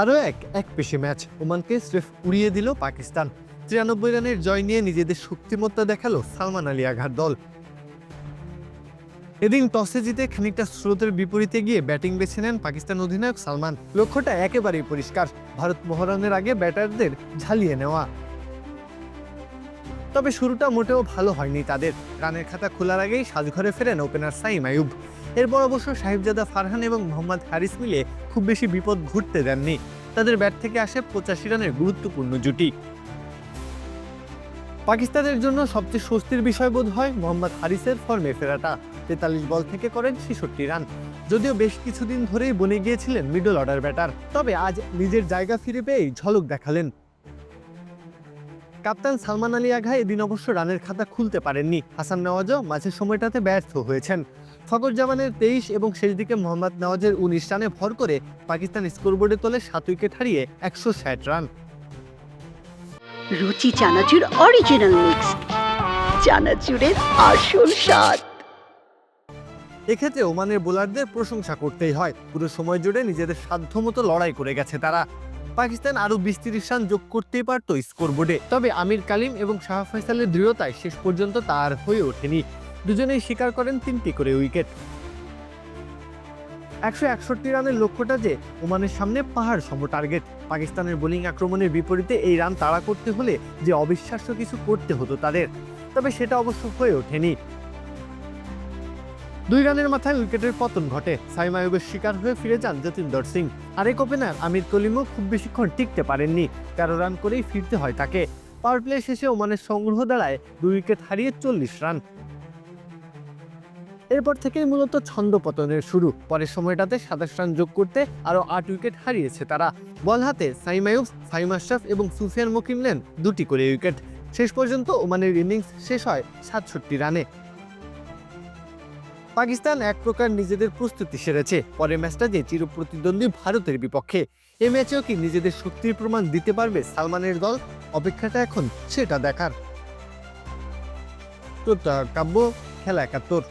আরও এক এক পেশি ম্যাচ। ওমানকে স্রেফ উড়িয়ে দিল পাকিস্তান। তিরানব্বই রানের জয় নিয়ে নিজেদের শক্তিমত্তা দেখাল সালমান আলী আঘার দল। এদিন টসে জিতে খানিকটা স্রোতের বিপরীতে গিয়ে ব্যাটিং বেছে নেন পাকিস্তান অধিনায়ক সালমান। লক্ষ্যটা একেবারেই পরিষ্কার। ভারত মহারণের আগে ব্যাটারদের ঝালিয়ে নেওয়া। তবে শুরুটা মোটেও ভালো হয়নি। তাদের রানের খাতা খোলার আগেই সাজঘরে ফেরেন ওপেনার সাইম আয়ুব এরপর অবশ্য সাহিবজাদা ফারহান এবং মোহাম্মদ হারিস মিলে খুব বেশি বিপদ ঘুরতে দেননি। তাদের ব্যাট থেকে আসে পঁচাশি রানের গুরুত্বপূর্ণ জুটি। পাকিস্তানের জন্য সবচেয়ে স্বস্তির বিষয় বোধ হয় মোহাম্মদ হারিসের ফর্মে ফেরাটা। তেতাল্লিশ বল থেকে করেন ছেষট্টি রান। যদিও বেশ কিছুদিন ধরেই বনে গিয়েছিলেন মিডল অর্ডার ব্যাটার, তবে আজ নিজের জায়গা ফিরে পেয়েই ঝলক দেখালেন। কাপ্তান সালমান আলী আঘা এদিন অবশ্য রানের খাতা খুলতে পারেননি। হাসান নওয়াজও মাঝের সময়টাতে ব্যর্থ হয়েছেন। ফকর জামানের তেইশ এবং শেষ দিকে মোহাম্মদ নওয়াজের উনিশ রানে ভর করে পাকিস্তান স্কোরবোর্ডে তোলে সাত উইকেট হারিয়ে একশো ষাট রান। রুচি চানাচুর অরিজিনাল মিক্স চানাচুরের আসল স্বাদ। এক্ষেত্রে ওমানের বোলারদের প্রশংসা করতেই হয়। পুরো সময় জুড়ে নিজেদের সাধ্যমতো লড়াই করে গেছে তারা। পাকিস্তান আরও বিশ তিরিশ রান যোগ করতেই পারত স্কোরবোর্ডে। তবে আমির কালিম এবং শাহ ফয়সালের দৃঢ়তায় শেষ পর্যন্ত তার হয়ে ওঠেনি। দুজনেই স্বীকার করেন তিনটি করে উইকেট। একশো একষট্টি রানের লক্ষ্যটা যে ওমানের সামনে পাহাড় সম টার্গেট পাকিস্তানের বোলিং আক্রমণের বিপরীতে এই রান তাড়া করতে হলে যে অবিশ্বাস্য কিছু করতে হতো তাদের। তবে সেটা অবশ্য হয়ে ওঠেনি। দুই রানের মাথায় উইকেটের পতন ঘটে। সাইম আয়ুবের শিকার হয়ে ফিরে যান যতীন্দ্র সিং। আরেক ওপেনার আমির কলিমও খুব বেশিক্ষণ টিকতে পারেননি। তেরো রান করেই ফিরতে হয় তাকে। পাওয়ার প্লে শেষে ওমানের সংগ্রহ দাঁড়ায় দুই উইকেট হারিয়ে চল্লিশ রান। এরপর থেকেই মূলত ছন্দ পতনের শুরু। পরের সময়টাতে সাতাশ রান যোগ করতে আরও আট উইকেট হারিয়েছে তারা। বল হাতে সাইম আয়ুব ফাইম আশরাফ এবং সুফিয়ান মকিম নেন দুটি করে উইকেট। শেষ পর্যন্ত ওমানের ইনিংস শেষ হয় সাতষট্টি রানে। পাকিস্তান এক প্রকার নিজেদের প্রস্তুতি সেরেছে। পরের ম্যাচটা যে চিরপ্রতিদ্বন্দ্বী ভারতের বিপক্ষে। এ ম্যাচেও কি নিজেদের শক্তির প্রমাণ দিতে পারবে সালমানের দল? অপেক্ষাটা এখন সেটা দেখার। তো কাব্য, খেলা একাত্তর।